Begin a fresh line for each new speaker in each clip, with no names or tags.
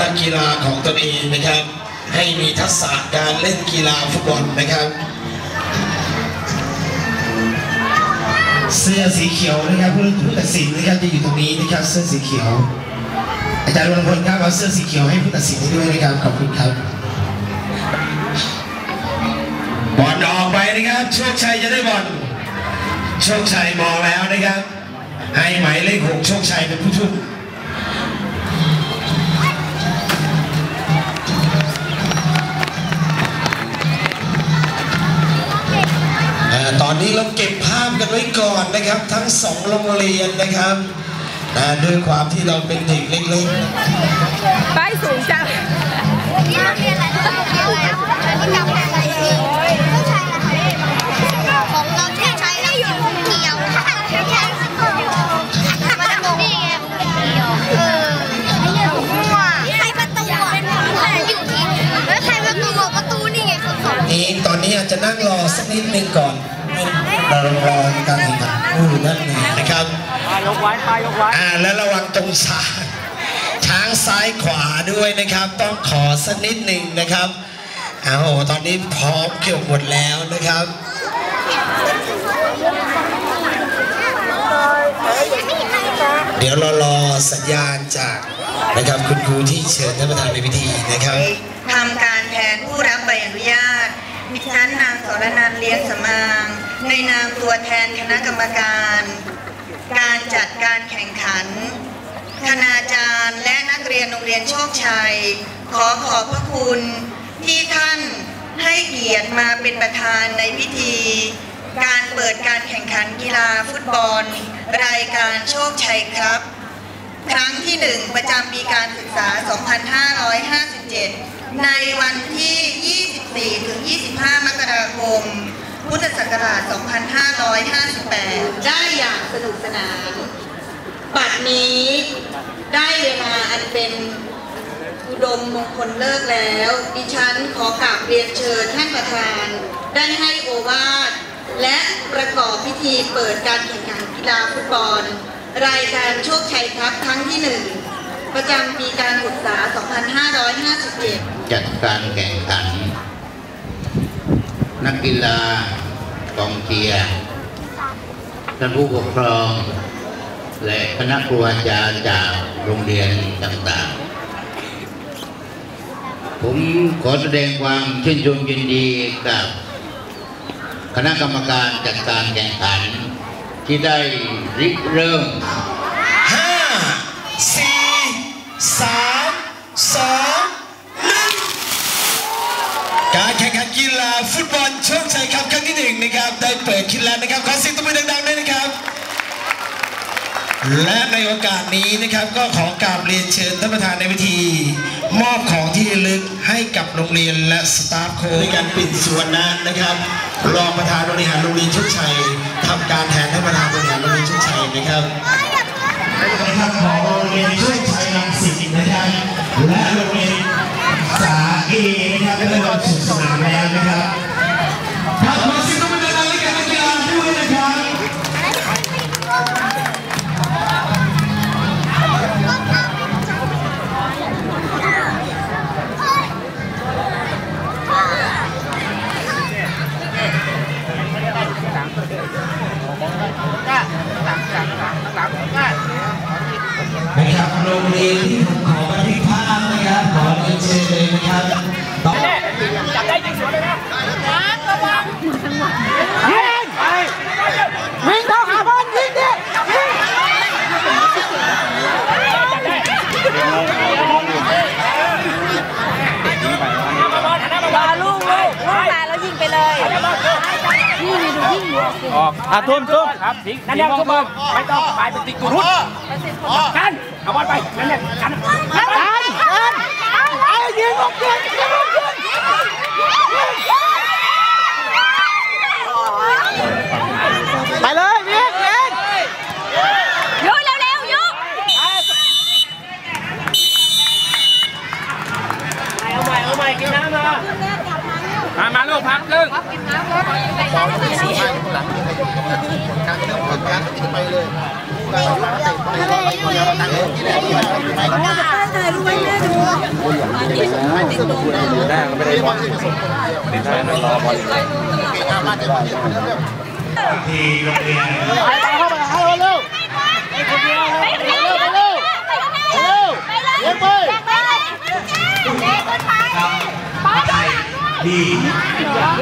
นักกีฬาของตนเองนะครับ ให้มีทักษะการเล่นกีฬาฟุตบอลนะครับ เสื้อสีเขียวนะครับผู้ผู้ตัดสินนะครับจะอยู่ตรงนี้นะครับเสื้อสีเขียว อาจารย์วันพลครับเอาเสื้อสีเขียวให้ผู้ตัดสินด้วยนะครับขอบคุณครับบอลออกไปนะครับโชคชัยจะได้บอลโชคชัยมองแล้วนะครับให้หมายเลขหกโชคชัยเป็นผู้ทุ่ม ตอนนี้เราเก็บภาพกันไว้ก่อนนะครับ ทั้งสองโรงเรียนนะครับอ่าด้วยความที่เราเป็นเด็กเล็กๆ
ป้ายสูงจัง
นี่โรงเรียนอะไรโรงเรียนอะไรอันนี้จำได้อะไรเองผู้ชายนะคะของเราที่ใช้ได้อยู่เขียวค่ะไม่ใช่มันตรงนี้ไงเขียวเออไอ้เนี่ยมั่วใครประตูอะอยู่ที่แล้วใครประตูประตูนี่ไงเขาสอน
นี่ตอนนี้อาจจะนั่งรอสักนิดหนึ่งก่อน ก
ไว้ปลายกไว้
อ่าแล้วระวังตรงช้างช้างซ้ายขวาด้วยนะครับ ต้องขอสักนิดหนึ่งนะครับอ้าวตอนนี้พร้อมเกี่ยวหมดแล้วนะครับเดี๋ยวเรารอสัญญาณจากนะครับคุณครูที่เชิญท่านประธานในพิธีนะครับ
ทำการแทนผู้รับใบอนุญาตดิฉันนางสรนันท์เลี้ยงสมางในนามตัวแทนคณะกรรมการ การจัดการแข่งขัน คณาจารย์และนักเรียนโรงเรียนโชคชัย ขอขอบพระคุณที่ท่านให้เกียรติมาเป็นประธานในพิธี การเปิดการแข่งขันกีฬาฟุตบอล รายการโชคชัยครับ ครั้งที่หนึ่งประจำปีการศึกษา 2557 ในวันที่ 24ถึง25 มกราคม พุทธศักราช 2558 ได้อย่างสนุกสนาน บัดนี้ได้เวลาอันเป็นอุดมมงคลเลิกแล้ว ดิฉันขอกราบเรียนเชิญท่านประธาน ได้ให้โอวาทและประกอบพิธีเปิดการแข่งขันกีฬาฟุตบอล รายการโชคชัยครับครั้งที่หนึ่งประจำปีการศึกษา 2557
จัดการแข่งขัน นักกีฬากองเชียร์ท่านผู้ปกครอง และคณะครูอาจารย์จากโรงเรียนต่างๆ ผมขอแสดงความชื่นชมยินดีกับ คณะกรรมการจัดการแข่งขันที่ได้ริเริ่ม
และในโอกาสนี้นะครับก็ขอกราบเรียนเชิญท่านประธานในพิธี มอบของที่ระลึกให้กับโรงเรียนและสตาฟโค้ชในการปิดส่วนนะนะครับรองประธานบริหารโรงเรียนโชคชัยทำการแทนท่านประธานบริหารโรงเรียนโชคชัยนะครับนะครับของโรงเรียนช่วยชัยรังสิตนะครับและโรงเรียนสาเอนะครับได้ลงสู่สนามแล้วนะครับครับ นะครับโรงเรียนที่ผมขอบันทึกภาพนะครับขอเรียนเชิญเลยนะครับต่อ
จับได้ยิงสวนเลยนะระวังยิงไปวิ่งเข้าหาบอลยิงดิยิง
รอลูกลูกลูกมาแล้วยิงไปเลยนี่ไงดูยิง อยู่
ออกอะทุ่มทุ่มครับทิ้งนั่นแหละทุ่มไม่ต้องไปเป็นติ๊กรุ่นกันเอาบอลไปนั่นแหละกันกันกันไอ้ยิงลงยิงยิงลงยิงไปเลยยิงยิง
ยุเร็วๆยุ
เอาใหม่เอาใหม่กินน้ำมามามาลูกพักครึ่ง
ถ่ายรูปไว้แม่ดู
ทีโรงเรียน
ไปเลยไปเลยไปเลยเลี้ยงไปเด็กคนไทย
ครับผัดไทย ดี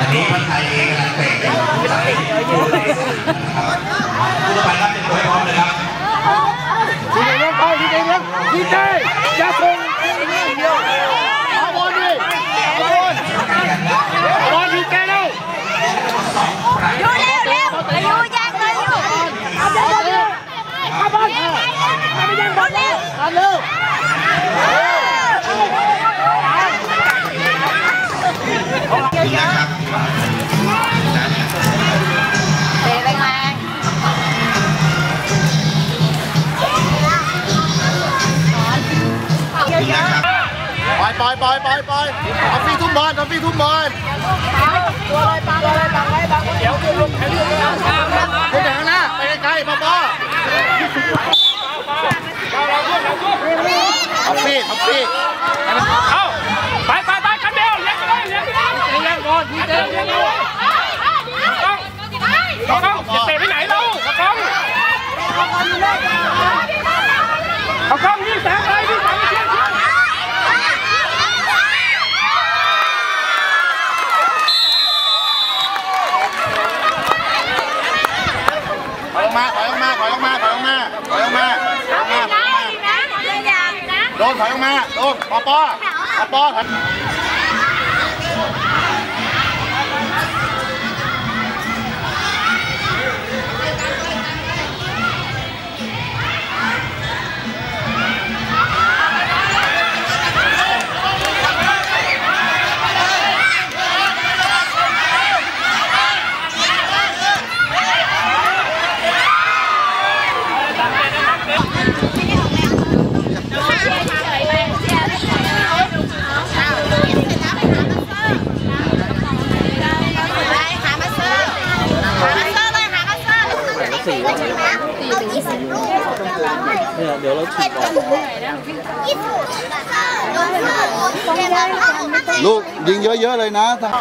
อันนี้ผัดไทยเองกำลังเตะกันผัดไทยอยู่ในสื่อนะครับผู้ต่อไปรับเป็นตัวให้พร้อมเลยครับ
ดีใจเลี้ยงไปดีใจเลี้ยงดีใจอย่าส่งเดียวเอาบอลดิเอาบอลเอาบอลดีใจแล้ว
อยู่เร็วเร็วอยู่แยกเลยอยู่เอาเร็วเร็ว
เอาบอลเอาไปยังบอลเร็วเอาเร็ว ปล่อยปล่อยปล่อยเอาฟีทุ่มบอลเอาฟีทุ่มบอล
ตัวเลยปังตัวเลยปังไว้ปังเดี๋ยวลงแขน
ขึ้นไปข้างหน้าไปไกลๆพ่อพ่อเอาฟีเอาฟี
เอาไปไปไปกันเดียวเลี้ยงไปเลยเลี้ยงไปเลย
เลี้ยงบอลดีใจเลี้ยงบอล
กองกองจะเตะไปไหนเล่ากองกองกองยิงแสงเลยยิงแสงเชียร์เชียร์
ถอยออก มาถอยออกมาถอยออกมาถอยออกมาถอยออกมาถอยออกมาถอยออกมา
นะเรียนอย่างนะ
โดนถอยออกมาโดนปอปอปอปอ
ลูก ลูก
ยิงเยอะ ๆ เลยนะ
บ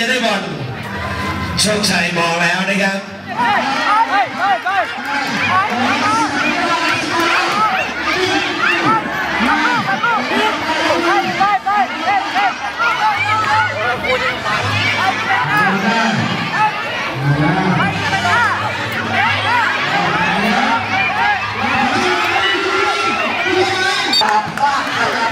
จะได้บอลโชคชัยมองแล้วนะครับ
บ้า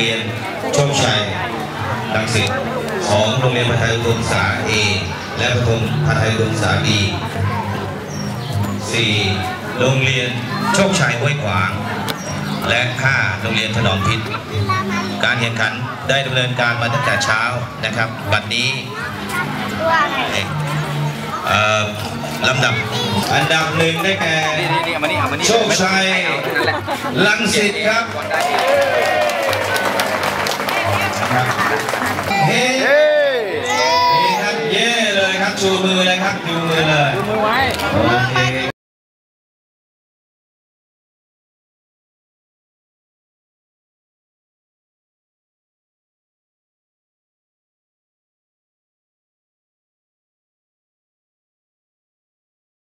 รงเรียนโชคชัยลังสิตสองโรงเรียนพัทยอุดมศึกษาเอและปฐมพัทยอุดมศึกษาบีสี่โรงเรียนโชคชัยห้วยขวาง และห้าโรงเรียนถนอมพิษการแข่งขันได้ดำเนินการมาตั้งแต่เช้านะครับ บัดนี้เอ่อลำดับ อันดับหนึ่งได้แก่
นี่นี่เอามานี่เอามานี่
โชคชัย
นั่นแหละ
ลังสิตครับ ครับเฮ้เฮ้ครับเย่เลยครับชูมือเลยครับชูมือเลย
มือไว้
โอเค